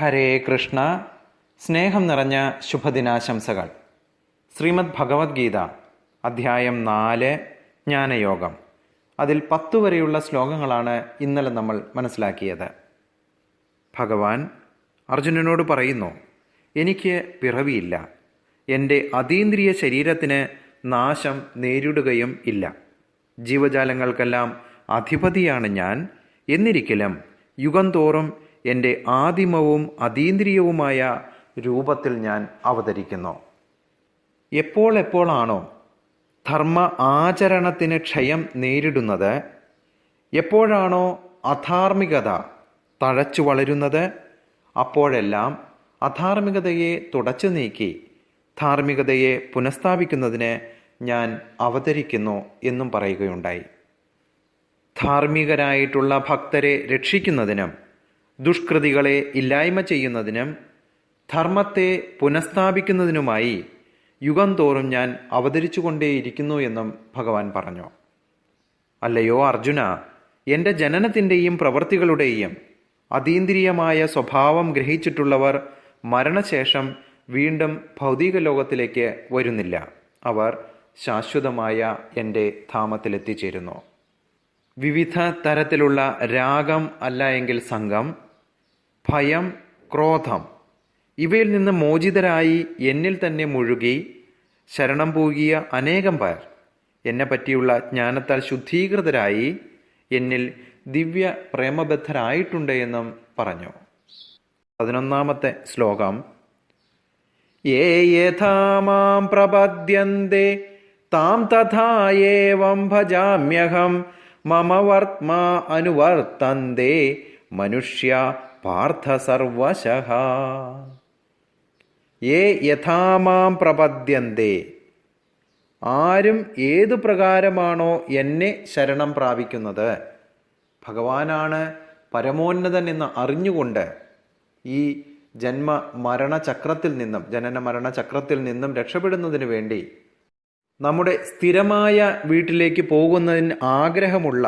ഹരേ കൃഷ്ണ. സ്നേഹം നിറഞ്ഞ ശുഭദിനാശംസകൾ. ശ്രീമദ് ഭഗവത്ഗീത അധ്യായം നാല് ജ്ഞാനയോഗം. അതിൽ പത്തു വരെയുള്ള ശ്ലോകങ്ങളാണ് ഇന്നലെ നമ്മൾ മനസ്സിലാക്കിയത്. ഭഗവാൻ അർജുനനോട് പറയുന്നു എനിക്ക് പിറവിയില്ല. എന്റെ അതീന്ദ്രിയ ശരീരത്തിന് നാശം നേരിടുകയും ഇല്ല. ജീവജാലങ്ങൾക്കെല്ലാം അധിപതിയാണ് ഞാൻ. എന്നിരിക്കലും യുഗം തോറും എന്റെ ആദിമവും അതീന്ദ്രിയവുമായ രൂപത്തിൽ ഞാൻ അവതരിക്കുന്നു. എപ്പോൾ എപ്പോഴാണോ ധർമ്മ ആചരണത്തിന് ക്ഷയം നേരിടുന്നത് എപ്പോഴാണോ അധാർമികത തഴച്ചു വളരുന്നത് അപ്പോഴെല്ലാം അധാർമികതയെ തുടച്ചു നീക്കി ധാർമ്മികതയെ പുനഃസ്ഥാപിക്കുന്നതിന് ഞാൻ അവതരിക്കുന്നു എന്നും പറയുകയുണ്ടായി. ധാർമ്മികരായിട്ടുള്ള ഭക്തരെ രക്ഷിക്കുന്നതിനും ദുഷ്കൃതികളെ ഇല്ലായ്മ ചെയ്യുന്നതിനും ധർമ്മത്തെ പുനഃസ്ഥാപിക്കുന്നതിനുമായി യുഗം തോറും ഞാൻ അവതരിച്ചുകൊണ്ടേയിരിക്കുന്നു എന്നും ഭഗവാൻ പറഞ്ഞു. അല്ലയോ അർജുന എന്റെ ജനനത്തിന്റെയും പ്രവൃത്തികളുടെയും അതീന്ദ്രിയമായ സ്വഭാവം ഗ്രഹിച്ചിട്ടുള്ളവർ മരണശേഷം വീണ്ടും ഭൗതിക ലോകത്തിലേക്ക് വരുന്നില്ല. അവർ ശാശ്വതമായ എന്റെ ധാമത്തിലെത്തിച്ചേരുന്നു. വിവിധ തരത്തിലുള്ള രാഗം അല്ല എങ്കിൽ സംഘം ഭയം ക്രോധം. ഇവയിൽ നിന്ന് മോചിതരായി എന്നിൽ തന്നെ മുഴുകി ശരണം പൂകിയ അനേകം പേർ. എന്നെ പറ്റിയുള്ള ജ്ഞാനത്താൽ ശുദ്ധീകൃതരായി എന്നിൽ ദിവ്യ പ്രേമബദ്ധരായിട്ടുണ്ട് എന്നും പറഞ്ഞു. പതിനൊന്നാമത്തെ ശ്ലോകം. യേ യഥാമാം പ്രപദ്യന്തെ താം തഥായേവം ഭജാമ്യഹം മമ വർത്മാ അനുവർത്തന്തേ മനുഷ്യ പാർത്ഥ ഏ യഥാമാം പ്രപദ്യന്തെ. ആരും ഏതു പ്രകാരമാണോ എന്നെ ശരണം പ്രാപിക്കുന്നത്? ഭഗവാനാണ് പരമോന്നതൻ എന്ന് അറിഞ്ഞുകൊണ്ട് ഈ ജന്മ മരണചക്രത്തിൽ നിന്നും ജനന മരണചക്രത്തിൽ നിന്നും രക്ഷപ്പെടുന്നതിന് വേണ്ടി നമ്മുടെ സ്ഥിരമായ വീട്ടിലേക്ക് പോകുന്നതിന് ആഗ്രഹമുള്ള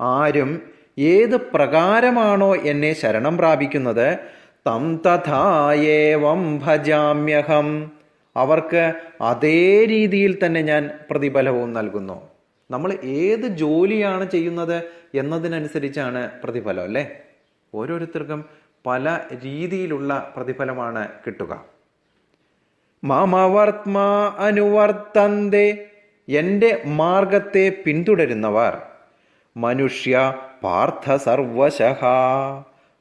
ആരും ഏത് പ്രകാരമാണോ എന്നെ ശരണം പ്രാപിക്കുന്നത്? തം തഥായേവം ഭജാമ്യഹം. അവർക്ക് അതേ രീതിയിൽ തന്നെ ഞാൻ പ്രതിഫലവും നൽകുന്നു. നമ്മൾ ഏത് ജോലിയാണ് ചെയ്യുന്നത് എന്നതിനനുസരിച്ചാണ് പ്രതിഫലം അല്ലേ? ഓരോരുത്തർക്കും പല രീതിയിലുള്ള പ്രതിഫലമാണ് കിട്ടുക. മാമവർത്മാ അനുവർത്തന്തേ. എന്റെ മാർഗത്തെ പിന്തുടരുന്നവർ. മനുഷ്യ പാർത്ഥ സർവശഹ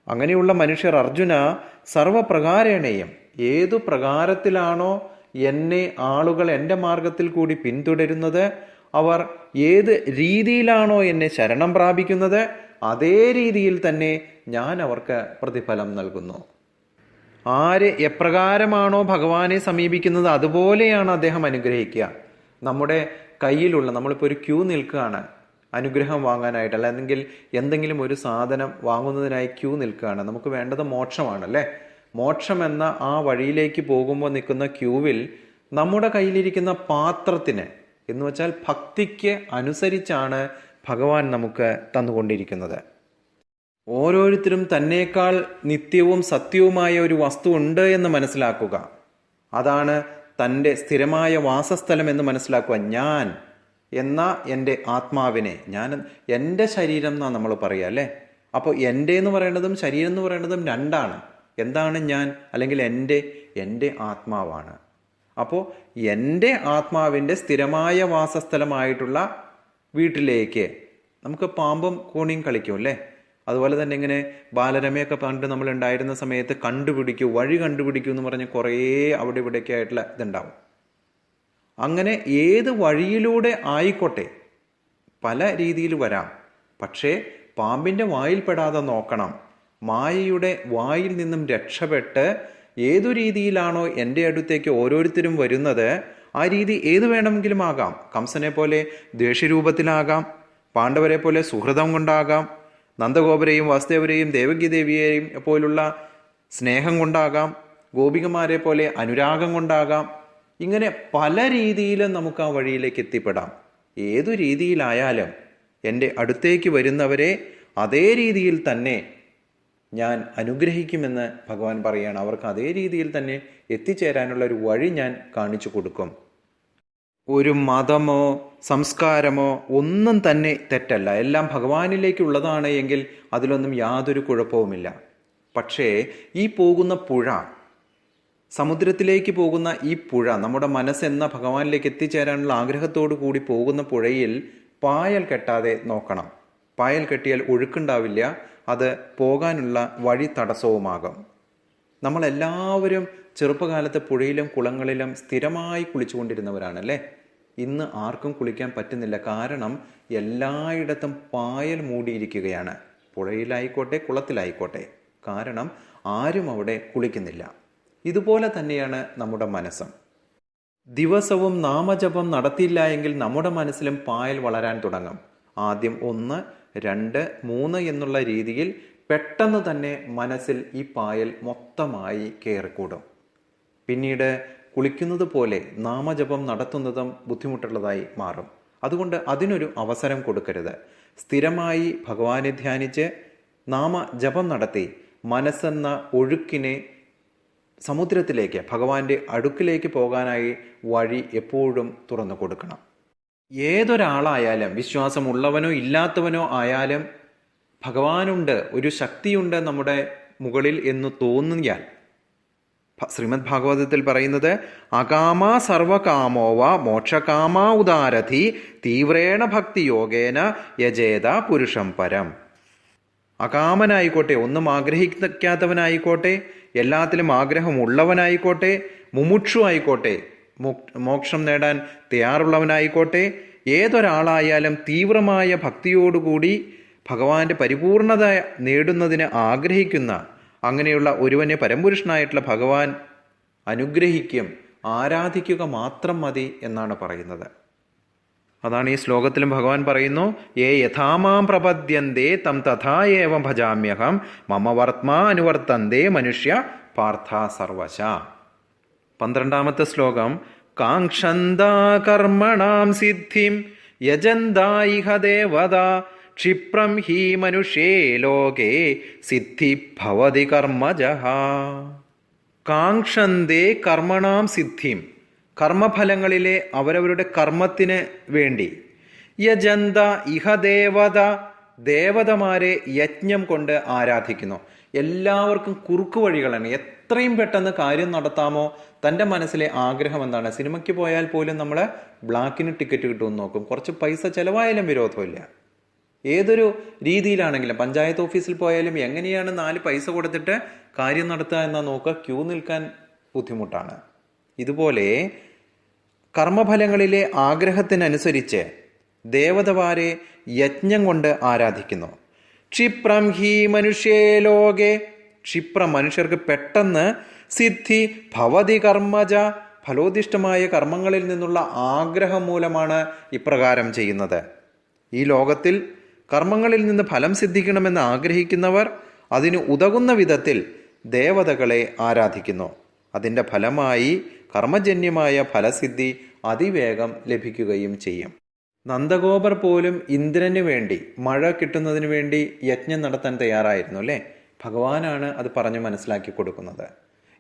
അങ്ങനെയുള്ള മനുഷ്യർ അർജുന സർവപ്രകാരേണയും ഏതു പ്രകാരത്തിലാണോ എന്നെ ആളുകൾ എന്റെ മാർഗത്തിൽ കൂടി പിന്തുടരുന്നത് അവർ ഏത് രീതിയിലാണോ എന്നെ ശരണം പ്രാപിക്കുന്നത് അതേ രീതിയിൽ തന്നെ ഞാൻ അവർക്ക് പ്രതിഫലം നൽകുന്നു. ആര് എപ്രകാരമാണോ ഭഗവാനെ സമീപിക്കുന്നത് അതുപോലെയാണ് അദ്ദേഹം അനുഗ്രഹിക്കുക. നമ്മുടെ കയ്യിലുള്ള നമ്മളിപ്പോൾ ഒരു ക്യൂ നിൽക്കുകയാണ്. അനുഗ്രഹം വാങ്ങാനായിട്ട് അല്ലെങ്കിൽ എന്തെങ്കിലും ഒരു സാധനം വാങ്ങുന്നതിനായി ക്യൂ നിൽക്കുകയാണ്. നമുക്ക് വേണ്ടത് മോക്ഷമാണ് അല്ലേ മോക്ഷം എന്ന ആ വഴിയിലേക്ക് പോകുമ്പോൾ നിൽക്കുന്ന ക്യൂവിൽ നമ്മുടെ കയ്യിലിരിക്കുന്ന പാത്രത്തിന് എന്ന് വെച്ചാൽ ഭക്തിക്ക് അനുസരിച്ചാണ് ഭഗവാൻ നമുക്ക് തന്നുകൊണ്ടിരിക്കുന്നത്. ഓരോരുത്തരും തന്നേക്കാൾ നിത്യവും സത്യവുമായ ഒരു വസ്തു ഉണ്ട് എന്ന് മനസ്സിലാക്കുക. അതാണ് തന്റെ സ്ഥിരമായ വാസസ്ഥലം എന്ന് മനസ്സിലാക്കുക. ഞാൻ എന്ന എന്റെ ആത്മാവിനെ ഞാൻ എന്റെ ശരീരം എന്നാണ് നമ്മൾ പറയുക അല്ലേ? അപ്പോൾ എന്റെ എന്ന് പറയുന്നതും ശരീരം എന്ന് പറയുന്നതും രണ്ടാണ്. എന്താണ് ഞാൻ? അല്ലെങ്കിൽ എന്റെ എന്റെ ആത്മാവാണ്. അപ്പോൾ എന്റെ ആത്മാവിന്റെ സ്ഥിരമായ വാസസ്ഥലമായിട്ടുള്ള വീട്ടിലേക്ക് നമുക്ക് പാമ്പും കോണിയും കളിക്കും അല്ലേ? അതുപോലെ തന്നെ ഇങ്ങനെ ബാലരമയൊക്കെ പണ്ട് നമ്മൾ ഉണ്ടായിരുന്ന സമയത്ത് കണ്ടുപിടിക്കൂ വഴി കണ്ടുപിടിക്കൂ എന്ന് പറഞ്ഞ് കുറേ അവിടെ ഇവിടെയൊക്കെ ആയിട്ടുള്ള ഇതുണ്ടാവും. അങ്ങനെ ഏത് വഴിയിലൂടെ ആയിക്കോട്ടെ പല രീതിയിൽ വരാം. പക്ഷേ പാമ്പിന്റെ വായിൽപ്പെടാതെ നോക്കണം. മായയുടെ വായിൽ നിന്നും രക്ഷപ്പെട്ട് ഏതു രീതിയിലാണോ എന്റെ അടുത്തേക്ക് ഓരോരുത്തരും വരുന്നത് ആ രീതി ഏത് വേണമെങ്കിലും ആകാം. കംസനെ പോലെ ദേഷ്യരൂപത്തിലാകാം പാണ്ഡവരെ പോലെ സുഹൃതം കൊണ്ടാകാം നന്ദഗോപരെയും വാസുദേവരെയും ദേവകി ദേവിയെയും പോലുള്ള സ്നേഹം കൊണ്ടാകാം ഗോപികമാരെ പോലെ അനുരാഗം കൊണ്ടാകാം ഇങ്ങനെ പല രീതിയിലും നമുക്ക് ആ വഴിയിലേക്ക് എത്തിപ്പെടാം. ഏതു രീതിയിലായാലും എന്റെ അടുത്തേക്ക് വരുന്നവരെ അതേ രീതിയിൽ തന്നെ ഞാൻ അനുഗ്രഹിക്കുമെന്ന് ഭഗവാൻ പറയുകയാണ് അവർക്ക് അതേ രീതിയിൽ തന്നെ എത്തിച്ചേരാനുള്ള ഒരു വഴി ഞാൻ കാണിച്ചു കൊടുക്കും. ഒരു മതമോ സംസ്കാരമോ ഒന്നും തന്നെ തെറ്റല്ല. എല്ലാം ഭഗവാനിലേക്കുള്ളതാണ് എങ്കിൽ അതിലൊന്നും യാതൊരു കുഴപ്പവുമില്ല. പക്ഷേ ഈ പോകുന്ന പുഴ സമുദ്രത്തിലേക്ക് പോകുന്ന ഈ പുഴ നമ്മുടെ മനസ്സെന്ന ഭഗവാനിലേക്ക് എത്തിച്ചേരാനുള്ള ആഗ്രഹത്തോടു കൂടി പോകുന്ന പുഴയിൽ പായൽ കെട്ടാതെ നോക്കണം. പായൽ കെട്ടിയാൽ ഒഴുക്കുണ്ടാവില്ല. അത് പോകാനുള്ള വഴി തടസ്സവുമാകും. നമ്മളെല്ലാവരും ചെറുപ്പകാലത്ത് പുഴയിലും കുളങ്ങളിലും സ്ഥിരമായി കുളിച്ചുകൊണ്ടിരുന്നവരാണല്ലേ? ഇന്ന് ആർക്കും കുളിക്കാൻ പറ്റുന്നില്ല. കാരണം എല്ലായിടത്തും പായൽ മൂടിയിരിക്കുകയാണ്. പുഴയിലായിക്കോട്ടെ കുളത്തിലായിക്കോട്ടെ. കാരണം ആരും അവിടെ കുളിക്കുന്നില്ല. ഇതുപോലെ തന്നെയാണ് നമ്മുടെ മനസ്സും. ദിവസവും നാമജപം നടത്തിയില്ല എങ്കിൽ നമ്മുടെ മനസ്സിലും പായൽ വളരാൻ തുടങ്ങും. ആദ്യം ഒന്ന് രണ്ട് മൂന്ന് എന്നുള്ള രീതിയിൽ പെട്ടെന്ന് തന്നെ മനസ്സിൽ ഈ പായൽ മൊത്തമായി കയറിക്കൂടും. പിന്നീട് കുളിക്കുന്നത് പോലെ നാമജപം നടത്തുന്നതും ബുദ്ധിമുട്ടുള്ളതായി മാറും. അതുകൊണ്ട് അതിനൊരു അവസരം കൊടുക്കരുത്. സ്ഥിരമായി ഭഗവാനെ ധ്യാനിച്ച് നാമജപം നടത്തി മനസ്സെന്ന ഒഴുക്കിനെ സമുദ്രത്തിലേക്ക് ഭഗവാന്റെ അടുക്കിലേക്ക് പോകാനായി വഴി എപ്പോഴും തുറന്നു കൊടുക്കണം. ഏതൊരാളായാലും വിശ്വാസമുള്ളവനോ ഇല്ലാത്തവനോ ആയാലും ഭഗവാനുണ്ട് ഒരു ശക്തിയുണ്ട് നമ്മുടെ മുകളിൽ എന്ന് തോന്നിയാൽ ശ്രീമദ് ഭാഗവതത്തിൽ പറയുന്നത് അകാമ സർവകാമോവ മോക്ഷകാമാ ഉദാരഥി തീവ്രേണ ഭക്തിയോഗേന യജേത പുരുഷം പരം അകാമനായിക്കോട്ടെ ഒന്നും ആഗ്രഹിക്കാത്തവനായിക്കോട്ടെ എല്ലാത്തിലും ആഗ്രഹമുള്ളവനായിക്കോട്ടെ മുമുക്ഷു ആയിക്കോട്ടെ മോക്ഷം നേടാൻ തയ്യാറുള്ളവനായിക്കോട്ടെ ഏതൊരാളായാലും തീവ്രമായ ഭക്തിയോടുകൂടി ഭഗവാന്റെ പരിപൂർണത നേടുന്നതിന് ആഗ്രഹിക്കുന്ന അങ്ങനെയുള്ള ഒരുവനെ പരമ്പുരുഷനായിട്ടുള്ള ഭഗവാൻ അനുഗ്രഹിക്കും ആരാധിക്കുക മാത്രം മതി എന്നാണ് പറയുന്നത്. അതാണ് ഈ ശ്ലോകത്തിലും ഭഗവാൻ പറയുന്നു ഏ യഥാമാം പ്രപദ്യന്തേ തം തഥാ ഏവം ഭജാമ്യഹം മമ വർത്മാ അനുവർത്തന്തേ മനുഷ്യ പാർത്ഥ സർവശ. പന്ത്രണ്ടാമത്തെ ശ്ലോകം കാക്ഷന്താ കർമ്മണാം സിദ്ധിം യജന്താ ഇഹ ദേവത ക്ഷിപ്രം ഹി മനുഷ്യേ ലോകേ സിദ്ധി ഭവതി കർമ്മജ കാക്ഷന്തേ കർമ്മണാം സിദ്ധിം കർമ്മഫലങ്ങളിലെ അവരവരുടെ കർമ്മത്തിന് വേണ്ടി. യജന്ത ഇഹദേവത ദേവതമാരെ യജ്ഞം കൊണ്ട് ആരാധിക്കുന്നു. എല്ലാവർക്കും കുറുക്കു വഴികളാണ് എത്രയും പെട്ടെന്ന് കാര്യം നടത്താമോ? തന്റെ മനസ്സിലെ ആഗ്രഹം എന്താണ്? സിനിമയ്ക്ക് പോയാൽ പോലും നമ്മൾ ബ്ലാക്കിന് ടിക്കറ്റ് കിട്ടുമെന്ന് നോക്കും. കുറച്ച് പൈസ ചിലവായാലും വിരോധമില്ല. ഏതൊരു രീതിയിലാണെങ്കിലും പഞ്ചായത്ത് ഓഫീസിൽ പോയാലും എങ്ങനെയാണ് നാല് പൈസ കൊടുത്തിട്ട് കാര്യം നടത്തുക എന്നാൽ നോക്കുക ക്യൂ നിൽക്കാൻ ബുദ്ധിമുട്ടാണ്. ഇതുപോലെ കർമ്മഫലങ്ങളിലെ ആഗ്രഹത്തിനനുസരിച്ച് ദേവതമാരെ യജ്ഞം കൊണ്ട് ആരാധിക്കുന്നു. ക്ഷിപ്രം ഹി മനുഷ്യേ ലോകെ. ക്ഷിപ്രം മനുഷ്യർക്ക് പെട്ടെന്ന് സിദ്ധി ഭവതി കർമ്മജ. ഫലോദിഷ്ടമായ കർമ്മങ്ങളിൽ നിന്നുള്ള ആഗ്രഹം മൂലമാണ് ഇപ്രകാരം ചെയ്യുന്നത്. ഈ ലോകത്തിൽ കർമ്മങ്ങളിൽ നിന്ന് ഫലം സിദ്ധിക്കണമെന്ന് ആഗ്രഹിക്കുന്നവർ അതിന് ഉതകുന്ന വിധത്തിൽ ദേവതകളെ ആരാധിക്കുന്നു. അതിന്റെ ഫലമായി കർമ്മജന്യമായ ഫലസിദ്ധി അതിവേഗം ലഭിക്കുകയും ചെയ്യും. നന്ദഗോപർ പോലും ഇന്ദ്രന് വേണ്ടി മഴ കിട്ടുന്നതിന് വേണ്ടി യജ്ഞം നടത്താൻ തയ്യാറായിരുന്നു അല്ലേ? ഭഗവാനാണ് അത് പറഞ്ഞു മനസ്സിലാക്കി കൊടുക്കുന്നത്.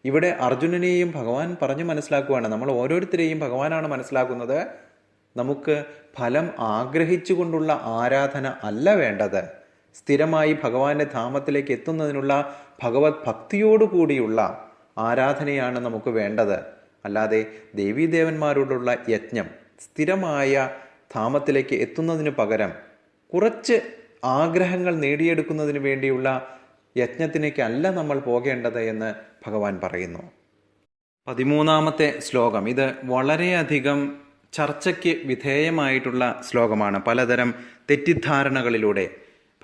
ഇവിടെ അർജുനനെയും ഭഗവാൻ പറഞ്ഞു മനസ്സിലാക്കുകയാണ് നമ്മൾ ഓരോരുത്തരെയും ഭഗവാനാണ് മനസ്സിലാക്കുന്നത്. നമുക്ക് ഫലം ആഗ്രഹിച്ചുകൊണ്ടുള്ള ആരാധന അല്ല വേണ്ടത്. സ്ഥിരമായി ഭഗവാന്റെ ധാമത്തിലേക്ക് എത്തുന്നതിനുള്ള ഭഗവത് ഭക്തിയോടുകൂടിയുള്ള ആരാധനയാണ് നമുക്ക് വേണ്ടത്. അല്ലാതെ ദേവീദേവന്മാരോടുള്ള യജ്ഞം സ്ഥിരമായ ധാമത്തിലേക്ക് എത്തുന്നതിന് പകരം കുറച്ച് ആഗ്രഹങ്ങൾ നേടിയെടുക്കുന്നതിന് വേണ്ടിയുള്ള യജ്ഞത്തിനേക്കല്ല നമ്മൾ പോകേണ്ടത് എന്ന് ഭഗവാൻ പറയുന്നു. പതിമൂന്നാമത്തെ ശ്ലോകം. ഇത് വളരെയധികം ചർച്ചയ്ക്ക് വിധേയമായിട്ടുള്ള ശ്ലോകമാണ്. പലതരം തെറ്റിദ്ധാരണകളിലൂടെ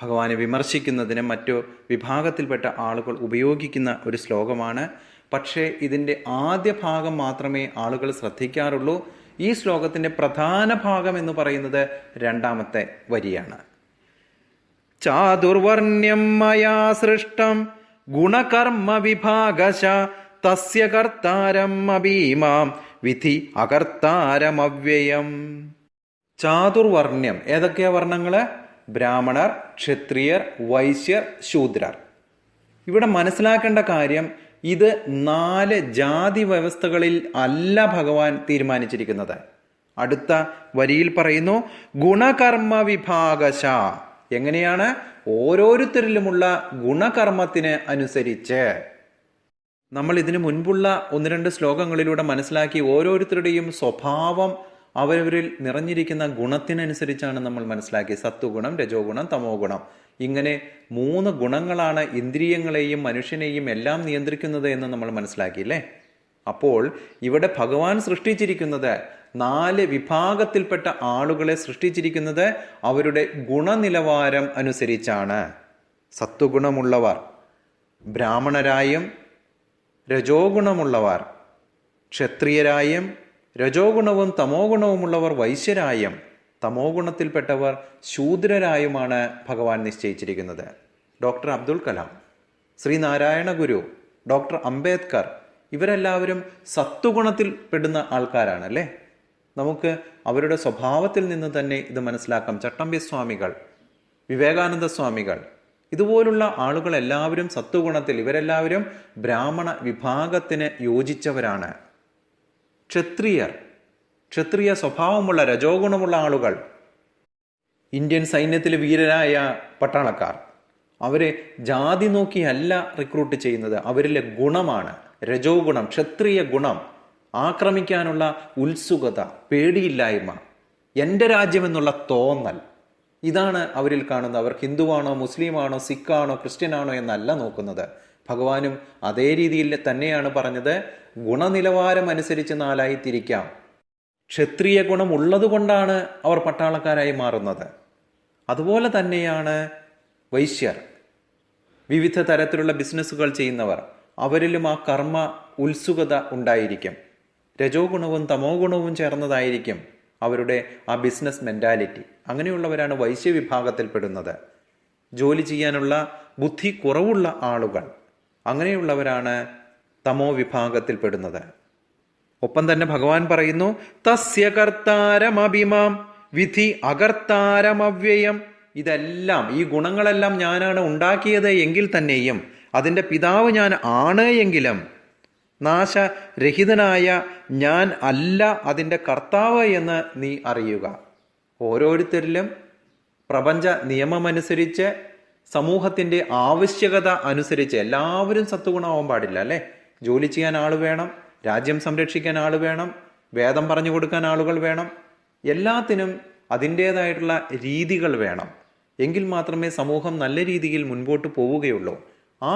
ഭഗവാനെ വിമർശിക്കുന്നതിന് മറ്റു വിഭാഗത്തിൽപ്പെട്ട ആളുകൾ ഉപയോഗിക്കുന്ന ഒരു ശ്ലോകമാണ്. പക്ഷേ ഇതിന്റെ ആദ്യ ഭാഗം മാത്രമേ ആളുകൾ ശ്രദ്ധിക്കാറുള്ളൂ. ഈ ശ്ലോകത്തിന്റെ പ്രധാന ഭാഗം എന്ന് പറയുന്നത് രണ്ടാമത്തെ വരിയാണ്. ചാതുർവർണ്യം മയാ സൃഷ്ടം ഗുണകർമ്മ വിഭാഗശ തസ്യ കർത്താരം അഭീമാം വിധി അകർത്താരമവ്യയം. ചാതുർവർണ്യം ഏതൊക്കെയാ വർണങ്ങൾ? ബ്രാഹ്മണർ ക്ഷത്രിയർ വൈശ്യർ ശൂദ്രർ. ഇവിടെ മനസ്സിലാക്കേണ്ട കാര്യം ഇത് നാല് ജാതി വ്യവസ്ഥകളിൽ അല്ല ഭഗവാൻ തീരുമാനിച്ചിരിക്കുന്നത്. അടുത്ത വരിയിൽ പറയുന്നു ഗുണകർമ്മ വിഭാഗശ എങ്ങനെയാണ്? ഓരോരുത്തരിലുമുള്ള ഗുണകർമ്മത്തിന് അനുസരിച്ച്. നമ്മൾ ഇതിനു മുൻപുള്ള ഒന്ന് രണ്ട് ശ്ലോകങ്ങളിലൂടെ മനസ്സിലാക്കി ഓരോരുത്തരുടെയും സ്വഭാവം അവരവരിൽ നിറഞ്ഞിരിക്കുന്ന ഗുണത്തിനനുസരിച്ചാണ് നമ്മൾ മനസ്സിലാക്കി സത്വഗുണം രജോ ഗുണം തമോ ഗുണം ഇങ്ങനെ മൂന്ന് ഗുണങ്ങളാണ് ഇന്ദ്രിയങ്ങളെയും മനുഷ്യനെയും എല്ലാം നിയന്ത്രിക്കുന്നത് എന്ന് നമ്മൾ മനസ്സിലാക്കിയില്ലേ അപ്പോൾ ഇവിടെ ഭഗവാൻ സൃഷ്ടിച്ചിരിക്കുന്നത് നാല് വിഭാഗത്തിൽപ്പെട്ട ആളുകളെ സൃഷ്ടിച്ചിരിക്കുന്നത് അവരുടെ ഗുണനിലവാരം അനുസരിച്ചാണ്. സത്വഗുണമുള്ളവർ ബ്രാഹ്മണരായും രജോ ഗുണമുള്ളവർ ക്ഷത്രിയരായും രജോ ഗുണവും തമോ ഗുണവുമുള്ളവർ വൈശ്യരായും തമോ ഗുണത്തിൽപ്പെട്ടവർ ശൂദ്രരായുമാണ് ഭഗവാൻ നിശ്ചയിച്ചിരിക്കുന്നത്. ഡോക്ടർ അബ്ദുൽ കലാം ശ്രീനാരായണ ഗുരു ഡോക്ടർ അംബേദ്കർ ഇവരെല്ലാവരും സത്വഗുണത്തിൽ പെടുന്ന ആൾക്കാരാണ് അല്ലേ? നമുക്ക് അവരുടെ സ്വഭാവത്തിൽ നിന്ന് തന്നെ ഇത് മനസ്സിലാക്കാം. ചട്ടമ്പി സ്വാമികൾ വിവേകാനന്ദ സ്വാമികൾ ഇതുപോലുള്ള ആളുകൾ എല്ലാവരും സത്വഗുണത്തിൽ ഇവരെല്ലാവരും ബ്രാഹ്മണ വിഭാഗത്തിന് യോജിച്ചവരാണ്. ക്ഷത്രിയർ ക്ഷത്രിയ സ്വഭാവമുള്ള രജോഗുണമുള്ള ആളുകൾ. ഇന്ത്യൻ സൈന്യത്തിലെ വീരരായ പട്ടാളക്കാർ. അവരെ ജാതി നോക്കിയല്ല റിക്രൂട്ട് ചെയ്യുന്നത്. അവരിലെ ഗുണമാണ് രജോ ഗുണം ക്ഷത്രിയ ഗുണം ആക്രമിക്കാനുള്ള ഉത്സുകത പേടിയില്ലായ്മ എന്റെ രാജ്യമെന്നുള്ള തോന്നൽ. ഇതാണ് അവരിൽ കാണുന്നത്. അവർ ഹിന്ദുവാണോ മുസ്ലിമാണോ സിഖാണോ ക്രിസ്ത്യനാണോ എന്നല്ല നോക്കുന്നത്. ഭഗവാനും അതേ രീതിയിൽ തന്നെയാണ് പറഞ്ഞത്. ഗുണനിലവാരം അനുസരിച്ച് നാലായി തിരിക്കാം ക്ഷത്രിയ ഗുണം ഉള്ളതുകൊണ്ടാണ് അവർ പട്ടാളക്കാരായി മാറുന്നത്. അതുപോലെ തന്നെയാണ് വൈശ്യർ. വിവിധ തരത്തിലുള്ള ബിസിനസ്സുകൾ ചെയ്യുന്നവർ അവരിലും ആ കർമ്മ ഉത്സുകത ഉണ്ടായിരിക്കും. രജോ ഗുണവും തമോ ഗുണവും ചേർന്നതായിരിക്കും അവരുടെ ആ ബിസിനസ് മെന്റാലിറ്റി അങ്ങനെയുള്ളവരാണ് വൈശ്യ വിഭാഗത്തിൽപ്പെടുന്നത്. ജോലി ചെയ്യാനുള്ള ബുദ്ധി കുറവുള്ള ആളുകൾ. അങ്ങനെയുള്ളവരാണ് തമോ വിഭാഗത്തിൽപ്പെടുന്നത്. ഒപ്പം തന്നെ ഭഗവാൻ പറയുന്നു തസ്യ കർത്താരമഭിമാം വിധി അകർത്താരമവ്യയം. ഇതെല്ലാം ഈ ഗുണങ്ങളെല്ലാം ഞാനാണ് ഉണ്ടാക്കിയത് എങ്കിൽ തന്നെയും അതിന്റെ പിതാവ് ഞാൻ ആണ് എങ്കിലും നാശരഹിതനായ ഞാൻ അല്ല അതിന്റെ കർത്താവ് എന്ന് നീ അറിയുക. ഓരോരുത്തരിലും പ്രപഞ്ച നിയമമനുസരിച്ച് സമൂഹത്തിന്റെ ആവശ്യകത അനുസരിച്ച് എല്ലാവരും സത്വഗുണമാവാൻ പാടില്ല അല്ലേ? ജോലി ചെയ്യാൻ ആൾ വേണം രാജ്യം സംരക്ഷിക്കാൻ ആൾ വേണം വേദം പറഞ്ഞു കൊടുക്കാൻ ആളുകൾ വേണം എല്ലാത്തിനും അതിന്റേതായിട്ടുള്ള രീതികൾ വേണം. എങ്കിൽ മാത്രമേ സമൂഹം നല്ല രീതിയിൽ മുൻപോട്ട് പോവുകയുള്ളൂ. ആ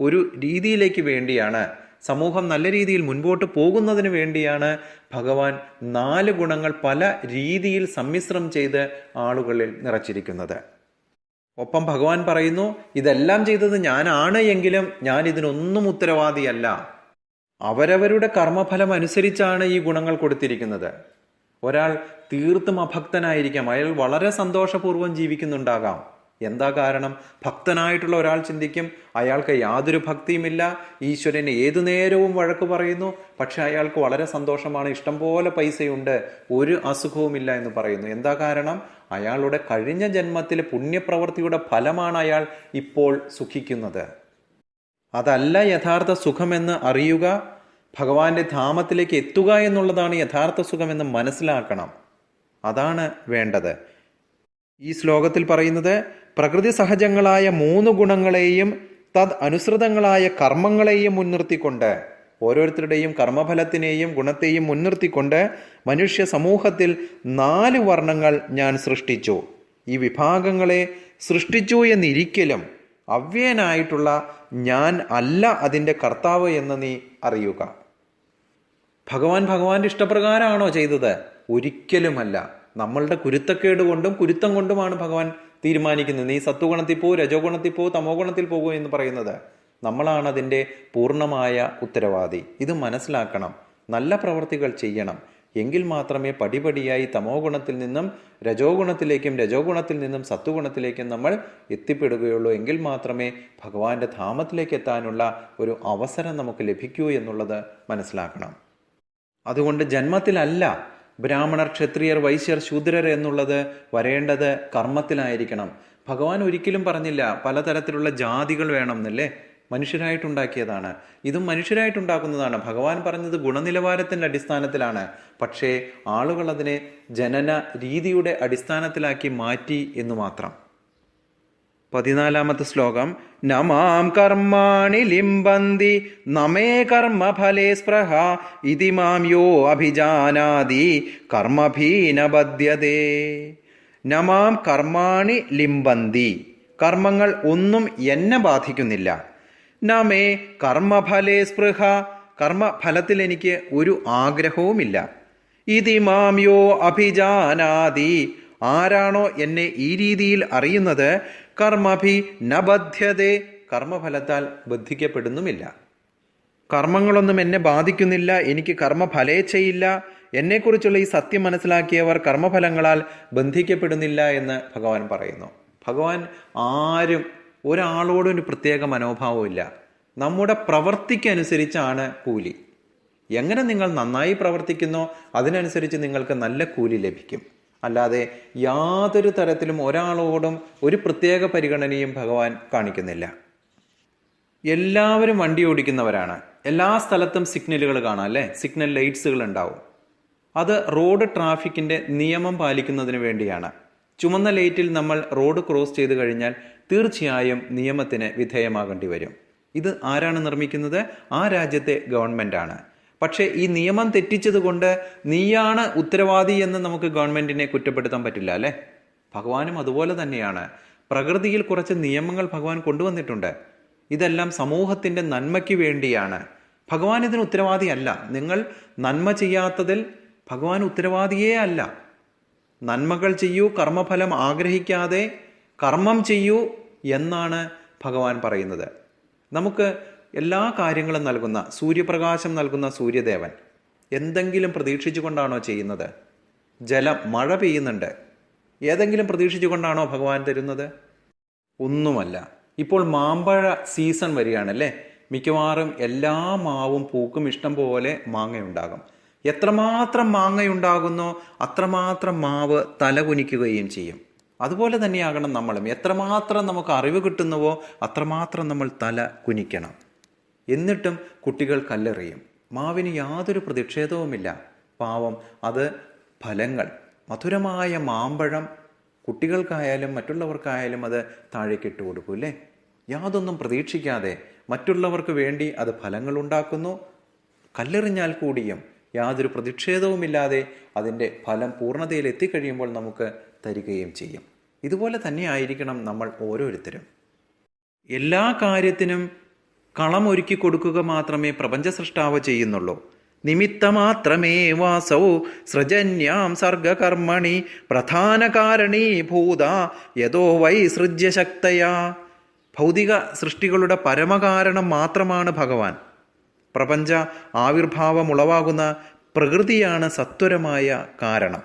ഒരു രീതിയിലേക്ക് വേണ്ടിയാണ് സമൂഹം നല്ല രീതിയിൽ മുൻപോട്ട് പോകുന്നതിന് വേണ്ടിയാണ് ഭഗവാൻ നാല് ഗുണങ്ങൾ പല രീതിയിൽ സമ്മിശ്രം ചെയ്ത് ആളുകളിൽ നിറച്ചിരിക്കുന്നത്. ഒപ്പം ഭഗവാൻ പറയുന്നു ഇതെല്ലാം ചെയ്തത് ഞാനാണ് എങ്കിലും ഞാൻ ഇതിനൊന്നും ഉത്തരവാദിയല്ല. അവരവരുടെ കർമ്മഫലം അനുസരിച്ചാണ് ഈ ഗുണങ്ങൾ കൊടുത്തിരിക്കുന്നത്. ഒരാൾ തീർത്തും അഭക്തനായിരിക്കാം. അയാൾ വളരെ സന്തോഷപൂർവം ജീവിക്കുന്നുണ്ടാകാം. എന്താ കാരണം? ഭക്തനായിട്ടുള്ള ഒരാൾ ചിന്തിക്കും അയാൾക്ക് യാതൊരു ഭക്തിയുമില്ല. ഈശ്വരന് ഏതു നേരവും വഴക്ക് പറയുന്നു. പക്ഷെ അയാൾക്ക് വളരെ സന്തോഷമാണ്. ഇഷ്ടംപോലെ പൈസയുണ്ട്. ഒരു അസുഖവുമില്ല എന്ന് പറയുന്നു. എന്താ കാരണം? അയാളുടെ കഴിഞ്ഞ ജന്മത്തിലെ പുണ്യപ്രവൃത്തിയുടെ ഫലമാണ് അയാൾ ഇപ്പോൾ സുഖിക്കുന്നത്. അതല്ല യഥാർത്ഥ സുഖമെന്ന് അറിയുക ഭഗവാന്റെ ധാമത്തിലേക്ക് എത്തുക എന്നുള്ളതാണ് യഥാർത്ഥ സുഖമെന്ന് മനസ്സിലാക്കണം. അതാണ് വേണ്ടത്. ഈ ശ്ലോകത്തിൽ പറയുന്നത് പ്രകൃതി സഹജങ്ങളായ മൂന്ന് ഗുണങ്ങളെയും തദ് അനുസൃതങ്ങളായ കർമ്മങ്ങളെയും മുൻനിർത്തിക്കൊണ്ട് ഓരോരുത്തരുടെയും കർമ്മഫലത്തിനെയും ഗുണത്തെയും മുൻനിർത്തിക്കൊണ്ട് മനുഷ്യ സമൂഹത്തിൽ നാല് വർണങ്ങൾ ഞാൻ സൃഷ്ടിച്ചു. ഈ വിഭാഗങ്ങളെ സൃഷ്ടിച്ചു എന്നിരിക്കലും അവ്യയനായിട്ടുള്ള ഞാൻ അല്ല അതിന്റെ കർത്താവ് എന്ന് നീ അറിയുക. ഭഗവാൻ ഭഗവാന്റെ ഇഷ്ടപ്രകാരമാണോ ചെയ്തത്? ഒരിക്കലുമല്ല. നമ്മളുടെ കുരുത്തക്കേട് കൊണ്ടും കുരുത്തം കൊണ്ടുമാണ് ഭഗവാൻ തീരുമാനിക്കുന്നത്. നീ സത്വഗുണത്തിൽ പോ രജോ ഗുണത്തിൽ പോ തമോ ഗുണത്തിൽ പോകൂ എന്ന് പറയുന്നത്. നമ്മളാണ് അതിന്റെ പൂർണമായ ഉത്തരവാദി. ഇത് മനസ്സിലാക്കണം. നല്ല പ്രവൃത്തികൾ ചെയ്യണം. എങ്കിൽ മാത്രമേ പടിപടിയായി തമോ ഗുണത്തിൽ നിന്നും രജോ ഗുണത്തിലേക്കും രജോ ഗുണത്തിൽ നിന്നും സത്വഗുണത്തിലേക്കും നമ്മൾ എത്തിപ്പെടുകയുള്ളൂ. എങ്കിൽ മാത്രമേ ഭഗവാന്റെ ധാമത്തിലേക്ക് എത്താനുള്ള ഒരു അവസരം നമുക്ക് ലഭിക്കൂ എന്നുള്ളത് മനസ്സിലാക്കണം. അതുകൊണ്ട് ജന്മത്തിലല്ല ബ്രാഹ്മണർ ക്ഷത്രിയർ വൈശ്യർ ശൂദ്രർ എന്നുള്ളത് വരേണ്ടത് കർമ്മത്തിലായിരിക്കണം. ഭഗവാൻ ഒരിക്കലും പറഞ്ഞില്ല പലതരത്തിലുള്ള ജാതികൾ വേണം എന്നല്ലേ? മനുഷ്യരായിട്ടുണ്ടാക്കിയതാണ്. ഇതും മനുഷ്യരായിട്ടുണ്ടാക്കുന്നതാണ്. ഭഗവാൻ പറഞ്ഞത് ഗുണനിലവാരത്തിന്റെ അടിസ്ഥാനത്തിലാണ്. പക്ഷേ ആളുകൾ അതിനെ ജനന രീതിയുടെ അടിസ്ഥാനത്തിലാക്കി മാറ്റി എന്ന് മാത്രം. പതിനാലാമത്തെ ശ്ലോകം. നമാം കർമാണി ലിംബന്തി നമേ കർമ്മ ഫലേ സ്പൃഹ ഇതി മാം യോ അഭിജാനാദി കർമ്മഭീനബദ്ധ്യതേ നമാം കർമാണി ലിംബന്തി. കർമ്മങ്ങൾ ഒന്നും എന്നെ ബാധിക്കുന്നില്ല. നമേ കർമ്മഫലേ സ്പൃഹ. കർമ്മഫലത്തിൽ എനിക്ക് ഒരു ആഗ്രഹവുമില്ല. ഇതി മാം യോ ആരാണോ എന്നെ ഈ രീതിയിൽ അറിയുന്നത് കർമ്മഭി നബദ്ധ്യതേ കർമ്മഫലത്താൽ ബദ്ധിക്കപ്പെടുന്നുമില്ല കർമ്മങ്ങളൊന്നും എന്നെ ബാധിക്കുന്നില്ല എനിക്ക് കർമ്മഫലേച്ഛയില്ല എന്നെക്കുറിച്ചുള്ള ഈ സത്യം മനസ്സിലാക്കിയവർ കർമ്മഫലങ്ങളാൽ ബന്ധിക്കപ്പെടുന്നില്ല എന്ന് ഭഗവാൻ പറയുന്നു. ഭഗവാൻ ആരും ഒരാളോടും ഒരു പ്രത്യേക മനോഭാവമില്ല നമ്മുടെ പ്രവർത്തിക്കനുസരിച്ചാണ് കൂലി. എങ്ങനെ നിങ്ങൾ നന്നായി പ്രവർത്തിക്കുന്നോ അതിനനുസരിച്ച് നിങ്ങൾക്ക് നല്ല കൂലി ലഭിക്കും. അല്ലാതെ യാതൊരു തരത്തിലും ഒരാളോടും ഒരു പ്രത്യേക പരിഗണനയും ഭഗവാൻ കാണിക്കുന്നില്ല. എല്ലാവരും വണ്ടി ഓടിക്കുന്നവരാണ്. എല്ലാ സ്ഥലത്തും സിഗ്നലുകൾ കാണാം അല്ലേ? സിഗ്നൽ ലൈറ്റ്സുകൾ ഉണ്ടാവും. അത് റോഡ് ട്രാഫിക്കിന്റെ നിയമം പാലിക്കുന്നതിന് വേണ്ടിയാണ്. ചുമന്ന ലൈറ്റിൽ നമ്മൾ റോഡ് ക്രോസ് ചെയ്ത് കഴിഞ്ഞാൽ തീർച്ചയായും നിയമത്തിന് വിധേയമാകേണ്ടി വരും. ഇത് ആരാണ് നിർമ്മിക്കുന്നത്? ആ രാജ്യത്തെ ഗവൺമെന്റാണ്. പക്ഷേ ഈ നിയമം തെറ്റിച്ചതുകൊണ്ട് നീയാണ് ഉത്തരവാദി എന്ന് നമുക്ക് ഗവൺമെന്റിനെ കുറ്റപ്പെടുത്താൻ പറ്റില്ല അല്ലേ? ഭഗവാനും അതുപോലെ തന്നെയാണ്. പ്രകൃതിയിൽ കുറച്ച് നിയമങ്ങൾ ഭഗവാൻ കൊണ്ടുവന്നിട്ടുണ്ട്. ഇതെല്ലാം സമൂഹത്തിന്റെ നന്മയ്ക്ക് വേണ്ടിയാണ്. ഭഗവാൻ ഇതിന് ഉത്തരവാദിയല്ല നിങ്ങൾ നന്മ ചെയ്യാത്തതിൽ ഭഗവാൻ ഉത്തരവാദിയേ അല്ല. നന്മകൾ ചെയ്യൂ കർമ്മഫലം ആഗ്രഹിക്കാതെ കർമ്മം ചെയ്യൂ എന്നാണ് ഭഗവാൻ പറയുന്നത്. നമുക്ക് എല്ലാ കാര്യങ്ങളും നൽകുന്ന സൂര്യപ്രകാശം നൽകുന്ന സൂര്യദേവൻ എന്തെങ്കിലും പ്രതീക്ഷിച്ചുകൊണ്ടാണോ ചെയ്യുന്നത്? ജലം മഴ പെയ്യുന്നുണ്ട്. ഏതെങ്കിലും പ്രതീക്ഷിച്ചുകൊണ്ടാണോ ഭഗവാൻ തരുന്നത്? ഒന്നുമല്ല. ഇപ്പോൾ മാമ്പഴ സീസൺ വരികയാണല്ലേ? മിക്കവാറും എല്ലാ മാവും പൂക്കും ഇഷ്ടം പോലെ മാങ്ങയുണ്ടാകും. എത്രമാത്രം മാങ്ങയുണ്ടാകുന്നോ അത്രമാത്രം മാവ് തലകുനിക്കുകയും ചെയ്യും. അതുപോലെ തന്നെയാകണം നമ്മളും. എത്രമാത്രം നമുക്ക് അറിവ് കിട്ടുന്നുവോ അത്രമാത്രം നമ്മൾ തല കുനിക്കണം. എന്നിട്ടും കുട്ടികൾ കല്ലെറിയും. മാവിന് യാതൊരു പ്രതിഷേധവുമില്ല. പാവം അത് ഫലങ്ങൾ. മധുരമായ മാമ്പഴം കുട്ടികൾക്കായാലും മറ്റുള്ളവർക്കായാലും അത് താഴേക്ക് ഇട്ട് കൊടുക്കും അല്ലേ? യാതൊന്നും പ്രതീക്ഷിക്കാതെ മറ്റുള്ളവർക്ക് വേണ്ടി അത് ഫലങ്ങൾ ഉണ്ടാക്കുന്നു. കല്ലെറിഞ്ഞാൽ കൂടിയും യാതൊരു പ്രതിഷേധവുമില്ലാതെ അതിന്റെ ഫലം പൂർണതയിൽ എത്തിക്കഴിയുമ്പോൾ നമുക്ക് തരികയും ചെയ്യും. ഇതുപോലെ തന്നെ ആയിരിക്കണം നമ്മൾ ഓരോരുത്തരും. എല്ലാ കാര്യത്തിനും കളമൊരുക്കി കൊടുക്കുക മാത്രമേ പ്രപഞ്ച സൃഷ്ടാവ് ചെയ്യുന്നുള്ളൂ. നിമിത്തമാത്രമേ വാസൗ സൃജന്യാം സർഗകർമ്മണി പ്രധാന കാരണീഭൂത യഥോ വൈ സൃജ്യശക്തയാ. ഭൗതിക സൃഷ്ടികളുടെ പരമകാരണം മാത്രമാണ് ഭഗവാൻ. പ്രപഞ്ച ആവിർഭാവമുളവാകുന്ന പ്രകൃതിയാണ് സത്വരമായ കാരണം.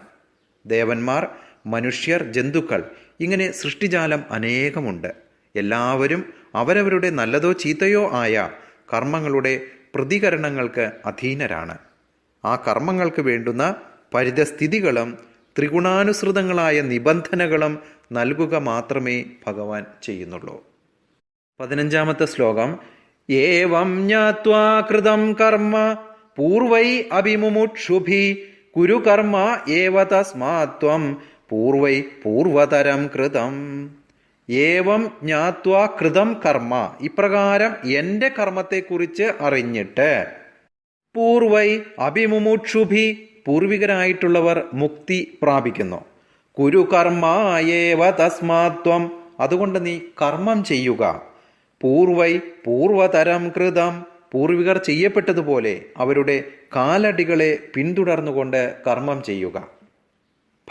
ദേവന്മാർ മനുഷ്യർ ജന്തുക്കൾ. ഇങ്ങനെ സൃഷ്ടിജാലം അനേകമുണ്ട്. എല്ലാവരും അവരവരുടെ നല്ലതോ ചീത്തയോ ആയ കർമ്മങ്ങളുടെ പ്രതികരണങ്ങൾക്ക് അധീനരാണ്. ആ കർമ്മങ്ങൾക്ക് വേണ്ടുന്ന പരിതസ്ഥിതികളും ത്രിഗുണാനുസൃതങ്ങളായ നിബന്ധനകളും നൽകുക മാത്രമേ ഭഗവാൻ ചെയ്യുന്നുള്ളൂ. പതിനഞ്ചാമത്തെ ശ്ലോകം. ഏവം ജ്ഞാത്വാ കൃതം കർമ്മ പൂർവൈ അഭിമുമുക്ഷുഭി. കുരുകർമ്മ ഏവ തസ്മാത്വം പൂർവൈ പൂർവതരം കൃതം. ഏവം ജ്ഞാത്വാ കൃതം കർമ്മ. ഇപ്രകാരം എന്റെ കർമ്മത്തെക്കുറിച്ച് അറിഞ്ഞിട്ട് പൂർവൈ അഭിമുമുക്ഷുഭി പൂർവികരായിട്ടുള്ളവർ മുക്തി പ്രാപിക്കുന്നു. കുരു കർമ്മയേവ തസ്മാത്വം അതുകൊണ്ട് നീ കർമ്മം ചെയ്യുക. പൂർവൈ പൂർവതരം കൃതം. പൂർവികർ ചെയ്യപ്പെട്ടതുപോലെ അവരുടെ കാലടികളെ പിന്തുടർന്നുകൊണ്ട് കർമ്മം ചെയ്യുക.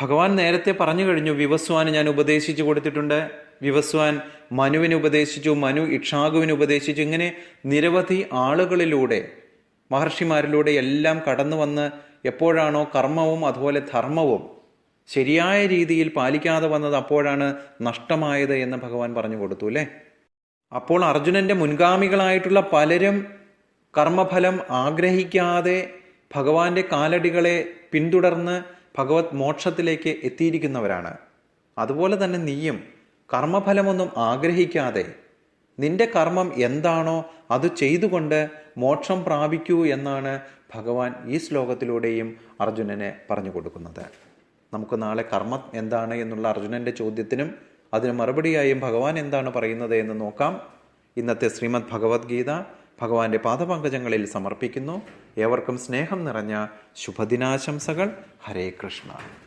ഭഗവാൻ നേരത്തെ പറഞ്ഞു കഴിഞ്ഞു വിവസ്വാന് ഞാൻ ഉപദേശിച്ചു കൊടുത്തിട്ടുണ്ട്. വിവസ്വാൻ മനുവിന് ഉപദേശിച്ചു മനു ഇക്ഷാകുവിന് ഉപദേശിച്ചു. ഇങ്ങനെ നിരവധി ആളുകളിലൂടെ മഹർഷിമാരിലൂടെ എല്ലാം കടന്നു വന്ന് എപ്പോഴാണോ കർമ്മവും അതുപോലെ ധർമ്മവും ശരിയായ രീതിയിൽ പാലിക്കാതെ വന്നത് അപ്പോഴാണ് നഷ്ടമായത് എന്ന് ഭഗവാൻ പറഞ്ഞു കൊടുത്തു അല്ലേ? അപ്പോൾ അർജുനന്റെ മുൻഗാമികളായിട്ടുള്ള പലരും കർമ്മഫലം ആഗ്രഹിക്കാതെ ഭഗവാന്റെ കാലടികളെ പിന്തുടർന്ന് ഭഗവത് മോക്ഷത്തിലേക്ക് എത്തിയിരിക്കുന്നവരാണ്. അതുപോലെ തന്നെ നീയും കർമ്മഫലമൊന്നും ആഗ്രഹിക്കാതെ നിന്റെ കർമ്മം എന്താണോ അത് ചെയ്തുകൊണ്ട് മോക്ഷം പ്രാപിക്കൂ എന്നാണ് ഭഗവാൻ ഈ ശ്ലോകത്തിലൂടെയും അർജുനനെ പറഞ്ഞു കൊടുക്കുന്നത്. നമുക്ക് നാളെ കർമ്മം എന്താണ് എന്നുള്ള അർജുനന്റെ ചോദ്യത്തിനും അതിന് മറുപടിയായും ഭഗവാൻ എന്താണ് പറയുന്നത് എന്ന് നോക്കാം. ഇന്നത്തെ ശ്രീമദ് ഭഗവത്ഗീത ഭഗവാന്റെ പാദപങ്കജങ്ങളിൽ സമർപ്പിക്കുന്നു. ഏവർക്കും സ്നേഹം നിറഞ്ഞ ശുഭദിനാശംസകൾ. ഹരേ കൃഷ്ണ.